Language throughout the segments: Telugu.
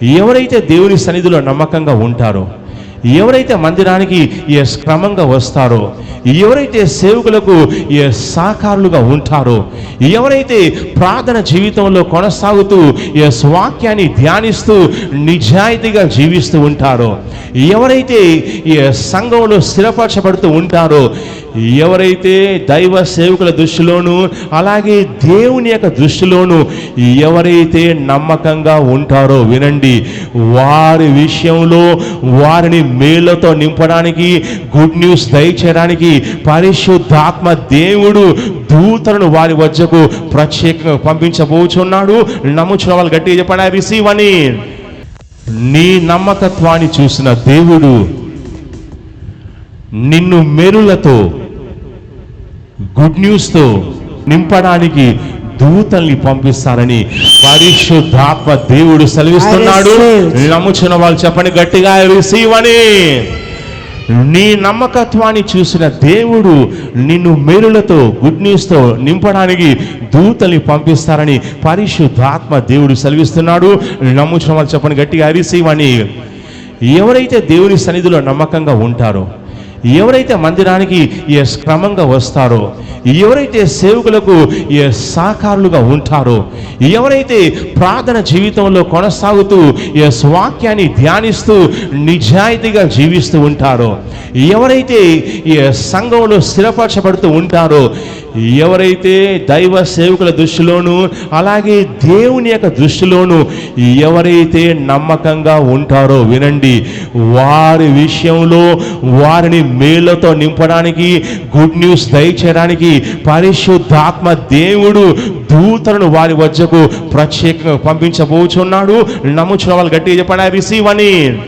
ఎవరైతే దేవుని సన్నిధిలో నమ్మకంగా ఉంటారో ఎవరైతే మందిరానికి ఏ క్రమంగా వస్తారో ఎవరైతే సేవకులకు ఏ సాకారులుగా ఉంటారో ఎవరైతే ప్రార్థన జీవితంలో కొనసాగుతూ ఏ స్వాక్యాన్ని ధ్యానిస్తూ నిజాయితీగా జీవిస్తూ ఉంటారో ఎవరైతే ఏ సంఘంలో స్థిరపరచబడుతూ ఉంటారో ఎవరైతే దైవ సేవకుల దృష్టిలోనూ అలాగే దేవుని యొక్క దృష్టిలోనూ ఎవరైతే నమ్మకంగా ఉంటారో వినండి వారి విషయంలో వారిని మేళ్ళతో నింపడానికి గుడ్ న్యూస్ దయచేయడానికి పరిశుద్ధాత్మ దేవుడు దూతలను వారి వద్దకు ప్రత్యేకంగా పంపించబోచున్నాడు. నమ్ముచున్న వాళ్ళు గట్టిగా చెప్పండి రిసీవ్ అని నీ నమ్మకత్వాన్ని చూసిన దేవుడు నిన్ను మెరులతో గుడ్ న్యూస్తో నింపడానికి దూతల్ని పంపిస్తారని పరిశుద్ధాత్మ దేవుడు సెలవిస్తున్నాడు. నమ్ముచున్న వాళ్ళు చెప్పండి గట్టిగా రిసీవ్ అని. నీ నమ్మకత్వాన్ని చూసిన దేవుడు నిన్ను మేలులతో గుడ్ న్యూస్తో నింపడానికి దూతల్ని పంపిస్తారని పరిశుద్ధాత్మ దేవుడు సెలవిస్తున్నాడు. నమ్ముచున్న వాళ్ళు చెప్పండి గట్టిగా రిసీవ్ అని. ఎవరైతే దేవుని సన్నిధిలో నమ్మకంగా ఉంటారో ఎవరైతే మందిరానికి ఏ క్రమంగా వస్తారో ఎవరైతే సేవకులకు ఏ సాకారులుగా ఉంటారో ఎవరైతే ప్రార్థన జీవితంలో కొనసాగుతూ ఏ స్వాక్యాన్ని ధ్యానిస్తూ నిజాయితీగా జీవిస్తూ ఉంటారో ఎవరైతే ఏ సంఘంలో స్థిరపరచబడుతూ ఉంటారో ఎవరైతే దైవ సేవకుల దృష్టిలోను అలాగే దేవుని యొక్క దృష్టిలోను ఎవరైతే నమ్మకంగా ఉంటారో వినండి వారి విషయంలో వారిని మేళ్ళతో నింపడానికి గుడ్ న్యూస్ దయచేయడానికి పరిశుద్ధాత్మ దేవుడు దూతలను వారి వద్దకు ప్రత్యేకంగా పంపించబోచున్నాడు. నమ్ముచున్న వాళ్ళు గట్టిగా చెప్పండి రిసీవ్ అని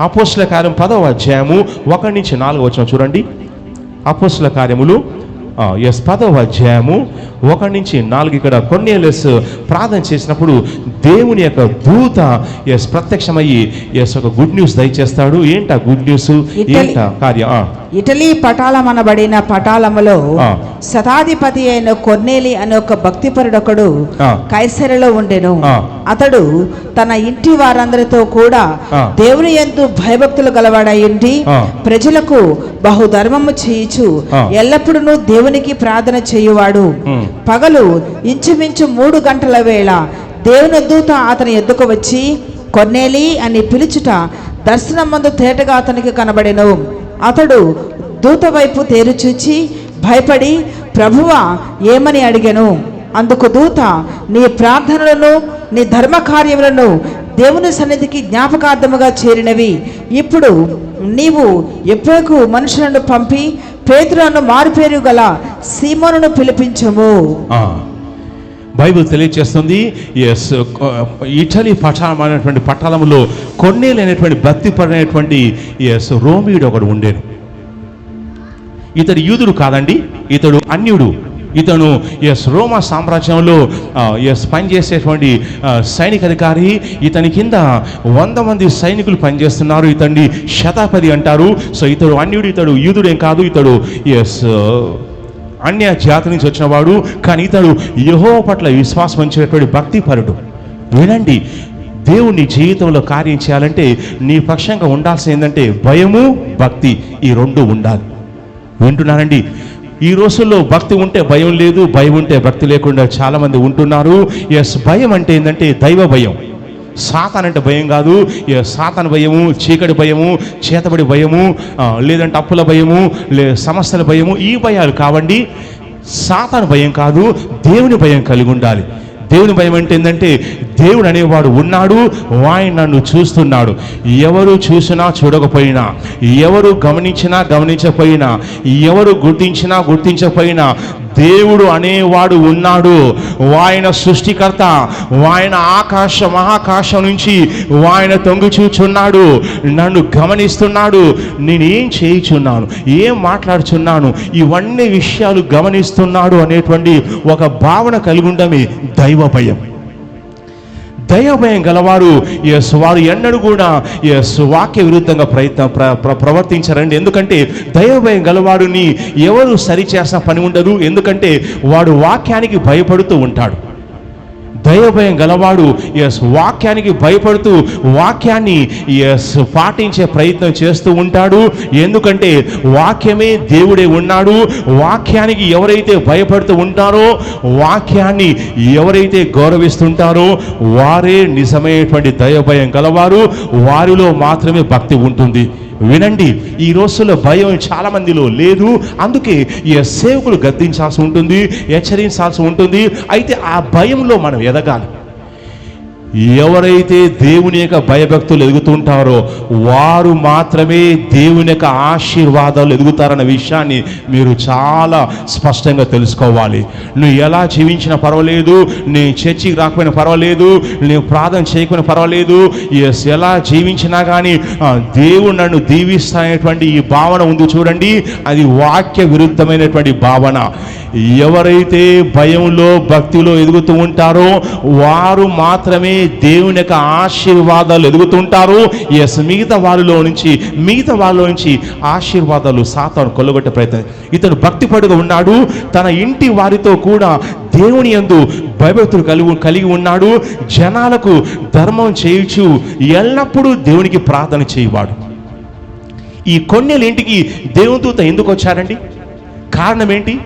అపోస్ల కార్యం పదవ అధ్యాయము ఒకటి నుంచి నాలుగు వచ్చిన చూడండి. అపోస్ల కార్యములు ఎస్ పదవ అధ్యాయము ఒకటి నుంచి నాలుగు ఇక్కడ కొన్నేలెస్ ప్రార్థన చేసినప్పుడు దేవుని యొక్క దూత ఎస్ ప్రత్యక్షమయ్యి ఎస్ ఒక గుడ్ న్యూస్ దయచేస్తాడు. ఏంటా గుడ్ న్యూస్ ఏంటా కార్యం? ఇటలీ పటాలమనబడిన పటాలములో ఆ. శతాధిపతి అయిన కొన్నేలి అనే ఒక భక్తిపరుడొకడు. కైసరలో ఉండెను. అతడు తన ఇంటి వారందరితో కూడా. దేవుని ఎందు భయభక్తులు గలవాడై ఉండి ఆ. ప్రజలకు బహుధర్మము చేయుచు. ఎల్లప్పుడూ దేవునికి ప్రార్థన చేయువాడు. పగలు ఇంచుమించు మూడు గంటల వేళ దేవుని దూత అతని ఎద్దుకు వచ్చి కొన్నేలి అని పిలుచుట దర్శనం మందు తేటగా అతనికి కనబడెను అతడు దూత వైపు తేరుచూచి భయపడి ప్రభువా ఏమని అడిగాను? అందుకు దూత నీ ప్రార్థనలను నీ ధర్మ కార్యములను దేవుని సన్నిధికి జ్ఞాపకార్థముగా చేరినవి. ఇప్పుడు నీవు ఎప్పటికూ మనుషులను పంపి పేతులను మారుపేరు గల సీమోనును పిలిపించము. బైబిల్ తెలియజేస్తుంది ఎస్ uh, ఇటలీ పఠాలం అనేటువంటి పట్టణంలో కొన్నేలైనటువంటి భక్తి పడినటువంటి ఎస్ రోమియుడు ఒకడు ఉండేది ఇతడు యూదుడు కాదండి ఇతడు అన్యుడు. ఇతను ఎస్ రోమా సామ్రాజ్యంలో ఎస్ పనిచేసేటువంటి సైనిక అధికారి ఇతని కింద వంద మంది సైనికులు పనిచేస్తున్నారు. ఇతన్ని శతాపది అంటారు. సో ఇతడు అన్యుడు ఇతడు యూదుడేం కాదు. ఇతడు ఎస్ అన్య జాతి నుంచి వచ్చినవాడు కానీ ఇతడు యహో పట్ల విశ్వాసం ఉంచేటువంటి భక్తిపరుడు. వినండి దేవుని జీవితంలో కార్యం చేయాలంటే నీ పక్షంగా ఉండాల్సింది ఏంటంటే భయము భక్తి ఈ రెండు ఉండాలి. వింటున్నారండి? ఈ రోజుల్లో భక్తి ఉంటే భయం లేదు భయం ఉంటే భక్తి లేకుండా చాలామంది ఉంటున్నారు. ఎస్ భయం అంటే ఏంటంటే దైవ భయం. సాతాన్ అంటే భయం కాదు. సాతాన్ భయము చీకటి భయము చేతబడి భయము లేదంటే అప్పుల భయము లే సమస్యల భయము ఈ భయాలు కావండి. సాతాను భయం కాదు దేవుని భయం కలిగి ఉండాలి. దేవుని భయం అంటే ఏంటంటే దేవుడు అనేవాడు ఉన్నాడు ఆయన నన్ను చూస్తున్నాడు. ఎవరు చూసినా చూడకపోయినా ఎవరు గమనించినా గమనించకపోయినా ఎవరు గుర్తించినా గుర్తించకపోయినా దేవుడు అనేవాడు ఉన్నాడు. ఆయన సృష్టికర్త ఆయన ఆకాశ మహాకాశం నుంచి ఆయన తొంగి చూచున్నాడు. నన్ను గమనిస్తున్నాడు. నేనేం చేయుచున్నాను? ఏం మాట్లాడుచున్నాను? ఇవన్నీ విషయాలు గమనిస్తున్నాడు అనేటువంటి ఒక భావన కలిగి ఉండమే దైవ భయం. దయభయం గలవారు యేసువారు ఎన్నడు ఎన్నడూ కూడా యేసువాక్య వాక్య విరుద్ధంగా ప్రయత్నం ప్ర ప్ర- ప్రవర్తించరండి. ఎందుకంటే దయభయం గలవాడుని ఎవరు సరిచేసిన పని ఉండదు. ఎందుకంటే వాడు వాక్యానికి భయపడుతూ ఉంటాడు. దైవభయం గలవాడు ఎస్ వాక్యానికి భయపడుతూ వాక్యాన్ని ఎస్ పాటించే ప్రయత్నం చేస్తూ ఉంటాడు. ఎందుకంటే వాక్యమే దేవుడే ఉన్నాడు. వాక్యానికి ఎవరైతే భయపడుతూ ఉంటారో వాక్యాన్ని ఎవరైతే గౌరవిస్తుంటారో వారే నిజమైనటువంటి దైవభయం గలవారు. వారిలో మాత్రమే భక్తి ఉంటుంది. వినండి ఈ రోజుల్లో భయం చాలా మందిలో లేదు. అందుకే ఈ సేవకులు గద్దించాల్సి ఉంటుంది హెచ్చరించాల్సి ఉంటుంది. అయితే ఆ భయంలో మనం ఎదగాలి. ఎవరైతే దేవుని యొక్క భయభక్తులు ఎదుగుతుంటారో వారు మాత్రమే దేవుని యొక్క ఆశీర్వాదాలు ఎదుగుతారన్న విషయాన్ని మీరు చాలా స్పష్టంగా తెలుసుకోవాలి. నువ్వు ఎలా జీవించినా పర్వాలేదు నీ చర్చికి రాకపోయినా పర్వాలేదు నువ్వు ప్రార్థన చేయకపోయినా పర్వాలేదు ఎస్ ఎలా జీవించినా కానీ దేవుడు నన్ను దీవిస్తాననేటువంటి ఈ భావన ఉంది చూడండి. అది వాక్య విరుద్ధమైనటువంటి భావన. ఎవరైతే భయంలో భక్తిలో ఎదుగుతూ ఉంటారో వారు మాత్రమే దేవుని యొక్క ఆశీర్వాదాలు ఎదుగుతుంటారు ఎస్ మిగతా వారిలో నుంచి మిగతా వారిలో నుంచి ఆశీర్వాదాలు సాతాను కొల్లగొట్టే ప్రయత్నం. ఇతను భక్తి పడుగా ఉన్నాడు. తన ఇంటి వారితో కూడా దేవుని యందు భయభక్తులు కలిగి కలిగి ఉన్నాడు. జనాలకు ధర్మం చేయుచు. ఎల్లప్పుడూ దేవునికి ప్రార్థన చేయవాడు. ఈ కొన్నెలింటికి ఇంటికి దేవుని దూత ఎందుకు వచ్చారండి కారణం ఏంటి?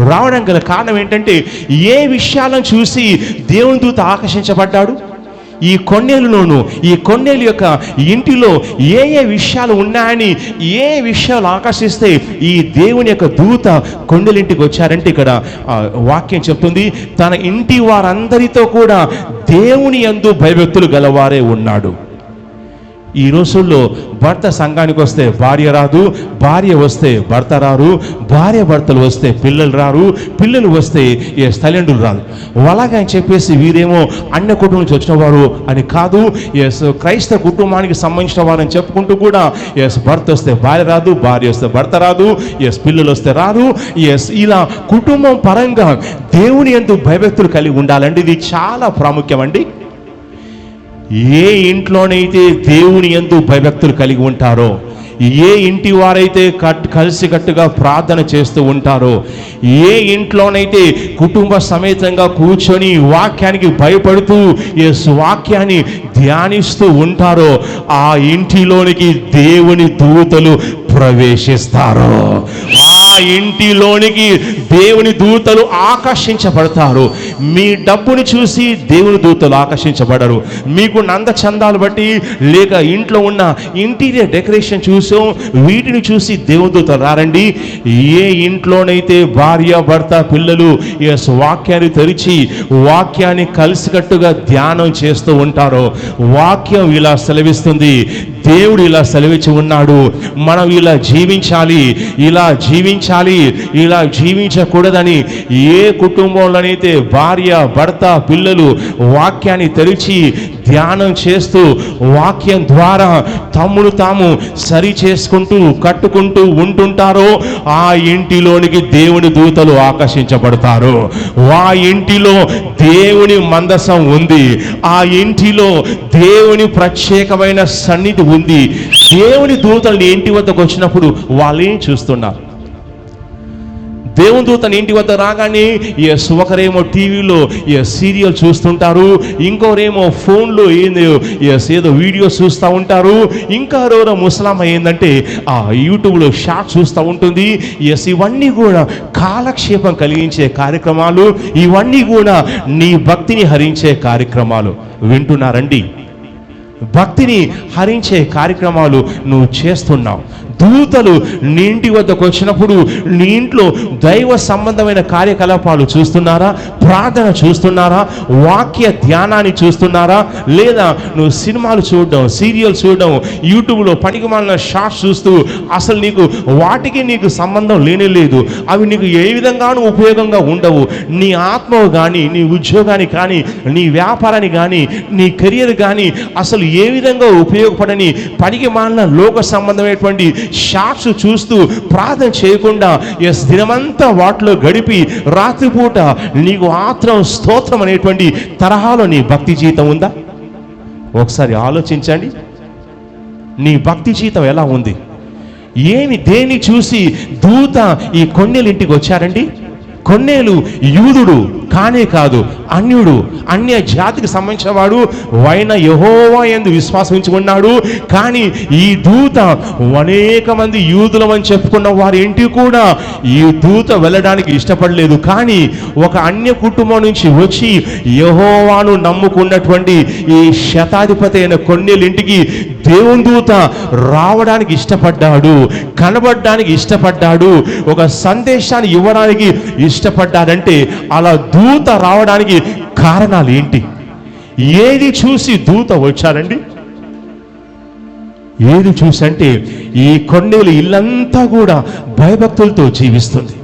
రావడం గల కారణం ఏంటంటే ఏ విషయాలను చూసి దేవుని దూత ఆకర్షించబడ్డాడు? ఈ కొన్నేలులోను ఈ కొన్నేలు యొక్క ఇంటిలో ఏ ఏ విషయాలు ఉన్నాయని ఏ విషయాలు ఆకర్షిస్తే ఈ దేవుని యొక్క దూత కొండలింటికి వచ్చారంటే ఇక్కడ వాక్యం చెప్తుంది తన ఇంటి వారందరితో కూడా దేవుని ఎందు భయభక్తులు గలవారే ఉన్నాడు. ఈ రోజుల్లో భర్త సంఘానికి వస్తే భార్య రాదు భార్య వస్తే భర్త రారు భార్య భర్తలు వస్తే పిల్లలు రారు పిల్లలు వస్తే ఏ స్థలండులు రాదు అలాగా అని చెప్పేసి వీరేమో అన్న కుటుంబం నుంచి వచ్చిన వారు అని కాదు ఎస్ క్రైస్తవ కుటుంబానికి సంబంధించిన వారని చెప్పుకుంటూ కూడా ఎస్ భర్త వస్తే భార్య రాదు భార్య వస్తే భర్త రాదు ఎస్ పిల్లలు వస్తే రారు ఎస్ ఇలా కుటుంబం పరంగా దేవుని ఎందు భయభక్తులు కలిగి ఉండాలండి. ఇది చాలా ప్రాముఖ్యం అండి. ఏ ఇంట్లోనైతే దేవుని ఎందు భయభక్తులు కలిగి ఉంటారో ఏ ఇంటి వారైతే కట్ కలిసికట్టుగా ప్రార్థన చేస్తూ ఉంటారో ఏ ఇంట్లోనైతే కుటుంబ సమేతంగా కూర్చొని వాక్యానికి భయపడుతూ ఏ వాక్యాన్ని ధ్యానిస్తూ ఉంటారో ఆ ఇంటిలోనికి దేవుని దూతలు ప్రవేశిస్తారు. ఇంటిలోనికి దేవుని దూతలు ఆకర్షించబడతారు. మీ డబ్బుని చూసి దేవుని దూతలు ఆకర్షించబడరు. మీకు నంద చందాలు బట్టి లేక ఇంట్లో ఉన్న ఇంటీరియర్ డెకరేషన్ చూసాం వీటిని చూసి దేవుని దూతలు రారండి. ఏ ఇంట్లోనైతే భార్య భర్త పిల్లలు ఎస్ వాక్యాన్ని తెరిచి వాక్యాన్ని కలిసికట్టుగా ధ్యానం చేస్తూ ఉంటారో వాక్యం ఇలా సెలవిస్తుంది. దేవుడు ఇలా సెలవించి ఉన్నాడు. మనం ఇలా జీవించాలి. ఇలా జీవించాలి. ఇలా జీవించకూడదని ఏ కుటుంబంలోనైతే భార్య భర్త పిల్లలు వాక్యాన్ని తెరిచి ధ్యానం చేస్తూ వాక్యం ద్వారా తమ్ముడు తాము సరి చేసుకుంటూ కట్టుకుంటూ ఉంటుంటారో ఆ ఇంటిలోనికి దేవుని దూతలు ఆకర్షించబడతారు. ఆ ఇంటిలో దేవుని మందసం ఉంది. ఆ ఇంటిలో దేవుని ప్రత్యేకమైన సన్నిధి ఉంది. దేవుని దూతలు ఇంటి వద్దకు వచ్చినప్పుడు వాళ్ళు ఏం చూస్తున్నారు? దేవుని దూత ఇంటి వద్ద రాగానే ఎస్ ఒకరేమో టీవీలో ఎస్ సీరియల్ చూస్తుంటారు ఇంకోరేమో ఫోన్లో ఏంది ఎస్ ఏదో వీడియో చూస్తూ ఉంటారు. ఇంకా ఎవరో ముసలామ ఏంటంటే ఆ యూట్యూబ్లో షార్ట్ చూస్తూ ఉంటుంది. ఎస్ ఇవన్నీ కూడా కాలక్షేపం కలిగించే కార్యక్రమాలు ఇవన్నీ కూడా నీ భక్తిని హరించే కార్యక్రమాలు. వింటున్నారండి? భక్తిని హరించే కార్యక్రమాలు నువ్వు చేస్తున్నావు. దూతలు నీ ఇంటి వద్దకు వచ్చినప్పుడు నీ ఇంట్లో దైవ సంబంధమైన కార్యకలాపాలు చూస్తున్నారా? ప్రార్థన చూస్తున్నారా? వాక్య ధ్యానాన్ని చూస్తున్నారా? లేదా నువ్వు సినిమాలు చూడడం సీరియల్ చూడడం యూట్యూబ్లో పనికిమాలిన షార్ట్స్ చూస్తూ అసలు నీకు వాటికి నీకు సంబంధం లేనే లేదు. అవి నీకు ఏ విధంగానూ ఉపయోగంగా ఉండవు. నీ ఆత్మ కానీ నీ ఉద్యోగానికి కానీ నీ వ్యాపారానికి కానీ నీ కెరియర్ కానీ అసలు ఏ విధంగా ఉపయోగపడని పనికి మాలిన లోక సంబంధమైనటువంటి షార్ట్స్ చూస్తూ ప్రార్థన చేయకుండా ఎస్ దినమంతా వాటిలో గడిపి రాత్రిపూట నీకు ఆత్రం స్తోత్రం అనేటువంటి తరహాలో నీ భక్తి జీవితం ఉందా? ఒకసారి ఆలోచించండి. నీ భక్తి జీవితం ఎలా ఉంది? ఏమి దేని చూసి దూత ఈ కొండెలింటికి వచ్చారండి? కొన్నేలు యూదుడు కానే కాదు అన్యుడు అన్య జాతికి సంబంధించిన వాడు వైన యహోవా ఎందు విశ్వాసం కానీ ఈ దూత అనేక మంది యూదులమని చెప్పుకున్న వారి ఇంటికి కూడా ఈ దూత వెళ్ళడానికి ఇష్టపడలేదు. కానీ ఒక అన్య కుటుంబం నుంచి వచ్చి యహోవాను నమ్ముకున్నటువంటి ఈ శతాధిపతి అయిన కొన్నేలు ఇంటికి దేవుని దూత రావడానికి ఇష్టపడ్డాడు కనబడడానికి ఇష్టపడ్డాడు ఒక సందేశాన్ని ఇవ్వడానికి ఇష్టపడ్డాడంటే అలా దూత రావడానికి కారణాలు ఏంటి? ఏది చూసి దూత వచ్చారండి ఏది చూసి అంటే ఈ కొండేలు ఇల్లంతా కూడా భయభక్తులతో జీవిస్తుంది.